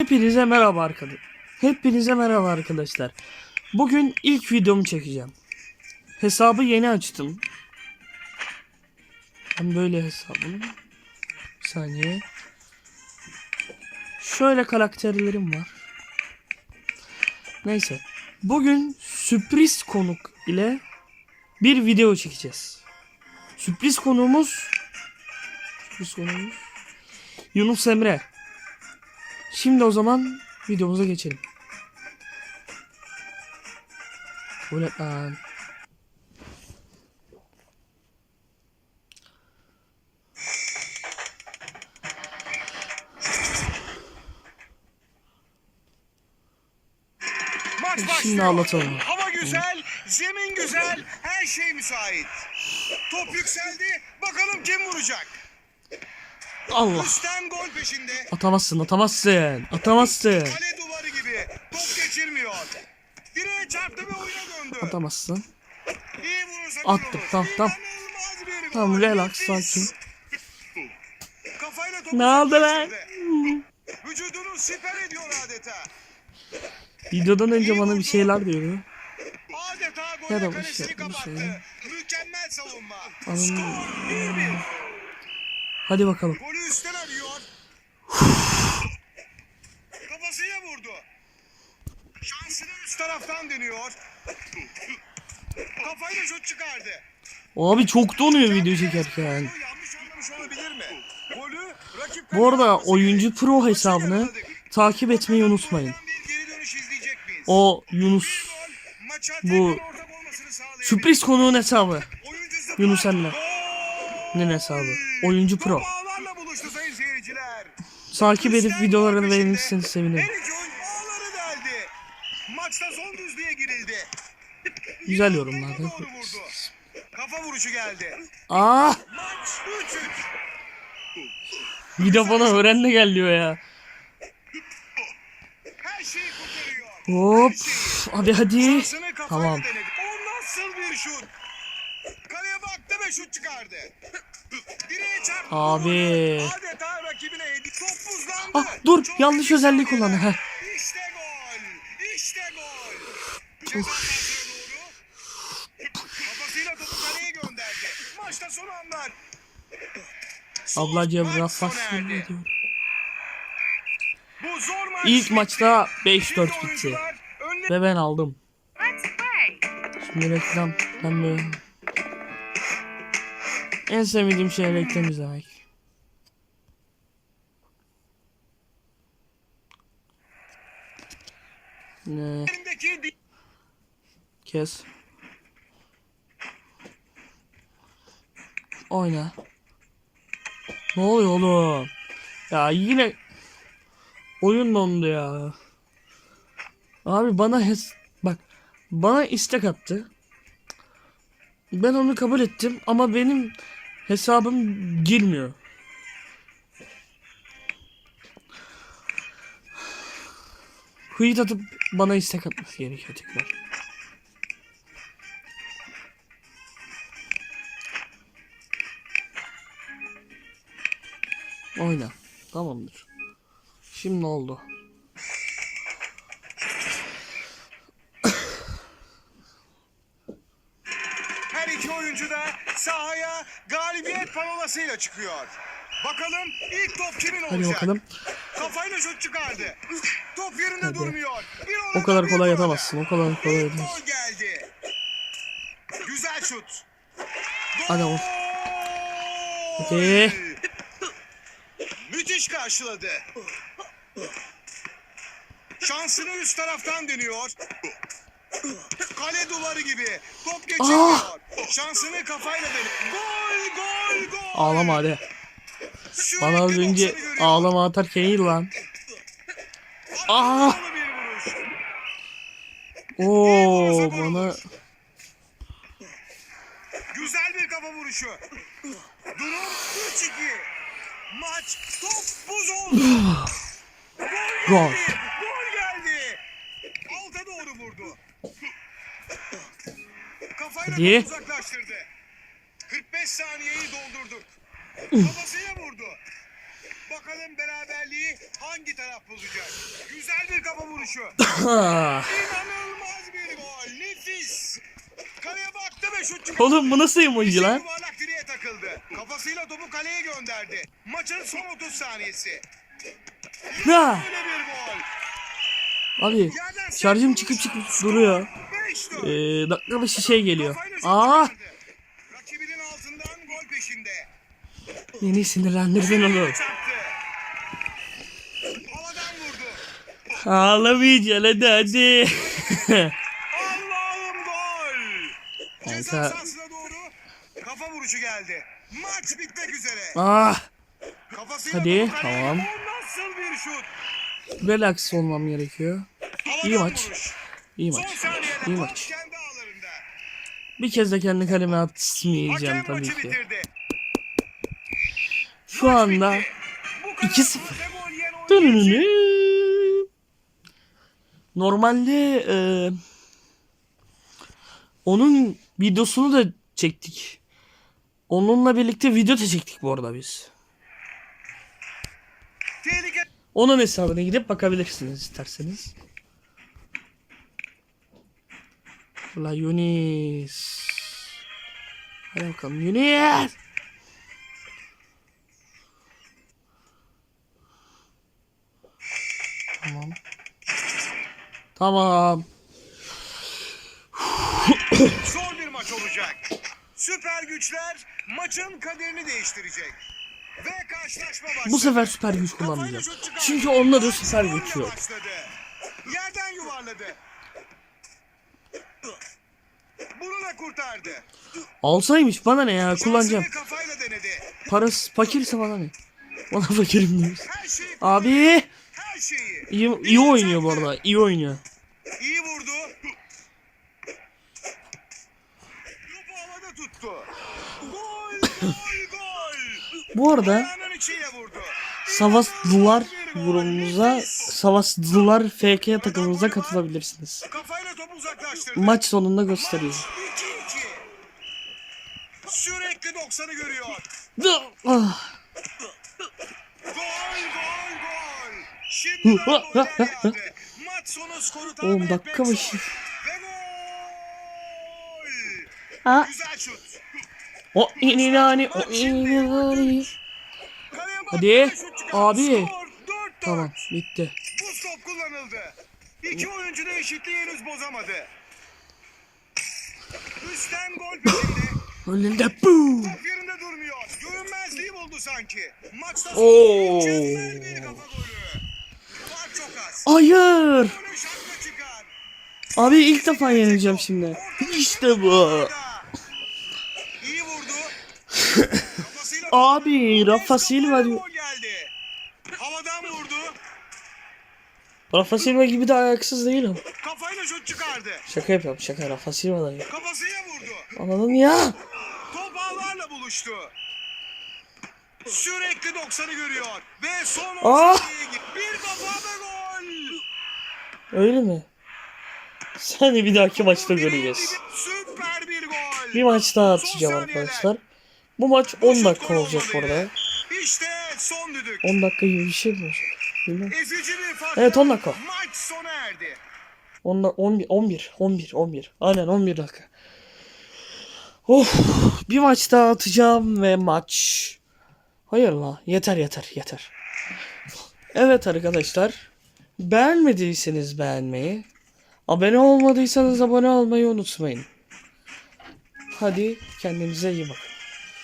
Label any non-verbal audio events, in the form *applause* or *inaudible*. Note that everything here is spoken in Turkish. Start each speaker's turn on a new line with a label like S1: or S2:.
S1: Hepinize merhaba arkadaşlar. Hepinize merhaba arkadaşlar. Bugün ilk videomu çekeceğim. Hesabı yeni açtım. Ben böyle hesabım. Bir saniye. Şöyle karakterlerim var. Neyse. Bugün sürpriz konuk ile bir video çekeceğiz. Sürpriz konuğumuz Sürpriz konuğumuz Yunus Emre. Şimdi o zaman videomuza geçelim. Bu ne lan? Şimdi anlatalım.
S2: Hava güzel, zemin güzel, her şey müsait. Top yükseldi, bakalım kim vuracak.
S1: Allah.
S2: Rüstem gol peşinde.
S1: Atamazsın, atamazsın. Atamazsın.
S2: Kale duvarı gibi. Top geçirmiyor. Direğe çarptı ve oyuna döndü.
S1: Atamazsın.
S2: İyi vurursa
S1: Attım, tamam, tamam. Tamam relax sakin. *laughs*
S2: Kafayla topu
S1: Ne oldu lan?
S2: Vücudunu siper ediyor adeta.
S1: Videodan önce bana bir şeyler diyordu.
S2: Adeta gol
S1: bu
S2: kalesini
S1: şey-
S2: kapattı.
S1: şey.
S2: Mükemmel savunma.
S1: Anam.
S2: Skor 1-1.
S1: Hadi bakalım.
S2: Golü üstten arıyor. Kafasıyla vurdu. Şansını üst taraftan deniyor. Kafayla şut çıkardı.
S1: Abi çok donuyor video çekerken.
S2: Yanlış anlamış olabilir mi? Golü rakip
S1: Bu arada oyuncu pro hesabını takip etmeyi unutmayın. O Yunus bu sürpriz konuğun hesabı. Yunus Emre. Nin hesabı. Oyuncu pro. Takip edip videolarını beğenirseniz sevinirim.
S2: Maçta son düzlüğe girildi.
S1: Güzel yorumlar.
S2: Kafa vuruşu geldi.
S1: Ah!
S2: Maç 3-3.
S1: Video bana öğrenme gel diyor ya. Hop. Hadi hadi. Tamam.
S2: O nasıl bir şut? Ve şut çıkardı. *coughs* Direğe çarptı.
S1: Abi.
S2: Adeta rakibine yedi. Top buzlandı.
S1: Ah dur
S2: Çok
S1: yanlış
S2: saniyeler.
S1: kullandı. Heh.
S2: İşte gol. İşte gol. Kafasıyla topu kaleye gönderdi. Maçta son anlar.
S1: Ablacığım rafas diyor.
S2: Bu zor maç
S1: İlk maçta
S2: Şimdi
S1: 5-4 bitti. Ve ben aldım. Şimdi reklam. Ben böyle. En sevmediğim şey reklam izlemek. Ne? Kes. Oyna. Ne oluyor oğlum? Ya yine oyun dondu ya. Abi bana hes bak bana istek attı. Ben onu kabul ettim ama benim hesabım girmiyor. Hıyt atıp bana istek atması gerekiyor tekrar. Oyna. Tamamdır. Şimdi oldu.
S2: Her iki oyuncu da sahaya galibiyet panolasıyla çıkıyor. Bakalım ilk top kimin olacak?
S1: Hadi bakalım.
S2: Kafayla şut çıkardı. Top yerinde
S1: Hadi.
S2: durmuyor. Bir
S1: O kadar kolay
S2: burada.
S1: atamazsın. O kadar kolay
S2: İlk
S1: atamazsın.
S2: gol geldi. Güzel şut.
S1: Hadi o. Hadi.
S2: Müthiş karşıladı. Şansını üst taraftan deniyor. *laughs* Kale duvarı gibi. Top geçiyor.
S1: Ah!
S2: Şansını kafayla deniyor. Gol gol gol.
S1: Ağlama hadi.
S2: Sürekli
S1: Bana az önce
S2: 90'ı görüyor.
S1: ağlama atarken iyi lan. Ah!
S2: Bir vuruş.
S1: Oo bana
S2: Güzel bir kafa vuruşu. Durum 3-2. Maç top buz oldu.
S1: gol.
S2: Gol geldi. Alta doğru vurdu. Kafayla
S1: Hadi.
S2: uzaklaştırdı. 45 saniyeyi doldurduk. Kafasıyla vurdu. Bakalım beraberliği hangi taraf bulacak? Güzel bir kafa vuruşu. *coughs*
S1: Ah.
S2: İnanılmaz bir gol. Nefis. Kaleye baktı ve şut çıkardı.
S1: Oğlum bu nasıl emoji lan?
S2: Yuvarlak direğe takıldı. Kafasıyla topu kaleye gönderdi. Maçın son 30 saniyesi. Gol.
S1: Abi şarjım çıkıp çıkıp duruyor. Ee, dakika başı şey geliyor. Aa.
S2: Rakibinin altından gol peşinde.
S1: beni sinirlendirdin oğlum. Ağlamayacaksın hadi hadi.
S2: Allah'ım gol. Ceza sahasına doğru kafa vuruşu geldi. Maç bitmek üzere.
S1: ah,
S2: Kafasıyla
S1: Hadi, tamam.
S2: Nasıl bir şut?
S1: relax olmam gerekiyor.
S2: Havadan
S1: İyi maç.
S2: vuruş.
S1: İyi maç. İyi maç. Bir kez de kendi kaleme atmayacağım tabii ki. Şu anda
S2: bitti. Bu kadar
S1: 2-0.
S2: sözde gol yiyen oyuncu için
S1: Dırırırı. Normalde e, onun videosunu da çektik. Onunla birlikte video da çektik bu arada biz. Onun hesabına gidip bakabilirsiniz isterseniz. La Yunis. Hadi bakalım Yunis. Tamam. Tamam.
S2: zor bir maç olacak. Süper güçler maçın kaderini değiştirecek. Ve karşılaşma başladı.
S1: Bu sefer süper güç kullanmayacağım. Çünkü onda da süper güç yok.
S2: Yerden yuvarladı. Bunu da kurtardı.
S1: Alsaymış bana ne ya kullanacağım.
S2: Kafayla denedi.
S1: Parası fakirse bana ne? Bana fakirim diyor.
S2: Her şeyi
S1: Abi
S2: her şeyi.
S1: iyi, iyi oynuyor bu arada. iyi oynuyor.
S2: İyi vurdu. Topu havada tuttu. Gol, gol, gol.
S1: Bu arada. Savaşçılar grubumuza, Savaşçılar FK takımımıza katılabilirsiniz. Maç sonunda gösteriyor.
S2: 2-2. Sürekli 90'ı görüyor.
S1: Ah,
S2: Gol, gol, gol. Şimdi. *laughs* Maç sonu skoru tahmin
S1: Oğlum
S2: etmek
S1: dakika
S2: zor.
S1: başı.
S2: Ve gol.
S1: Ha,
S2: Güzel şut.
S1: o inilani, o inilani.
S2: Kaleye bak,
S1: Hadi,
S2: şut
S1: abi.
S2: Skor 4-4.
S1: Tamam, bitti.
S2: Bu stop kullanıldı. İki oyuncu da eşitliği henüz bozamadı. Üstten gol peşinde. *laughs*
S1: Önünde bu.
S2: Top yerinde durmuyor. Görünmezliği buldu sanki. Maçta
S1: Oo.
S2: mükemmel bir kafa golü. Fark çok az.
S1: Hayır.
S2: Çıkar.
S1: Abi ilk defa yenileceğim şimdi. İşte bu.
S2: İyi vurdu. *laughs* Kafasıyla
S1: Abi Rafa Silva diyor.
S2: Gol geldi. Havadan vurdu.
S1: Rafa Silva gibi de ayaksız değilim.
S2: Şut çıkardı.
S1: Şaka yapıyorum şaka Rafa Silva da değil.
S2: Kafasıyla vurdu.
S1: Anladın ya.
S2: Top ağlarla buluştu. Sürekli 90'ı görüyor. Ve son 10
S1: Ah!
S2: Bir kafa ve gol.
S1: Öyle mi? Seni bir dahaki maçta göreceğiz.
S2: Süper bir gol.
S1: Bir maç daha atacağım arkadaşlar. Bu maç
S2: Bu
S1: 10
S2: şut
S1: dakika olacak burada.
S2: İşte son düdük.
S1: 10 dakika gibi bir şey mi olacak? Evet, 10 dakika.
S2: Maç sona erdi.
S1: 10, 11, 11, 11, 11. Aynen 11 dakika. Of, bir maç daha atacağım ve maç. Hayır la, yeter yeter yeter. Evet arkadaşlar. Beğenmediyseniz beğenmeyi, abone olmadıysanız abone olmayı unutmayın. Hadi kendinize iyi bakın.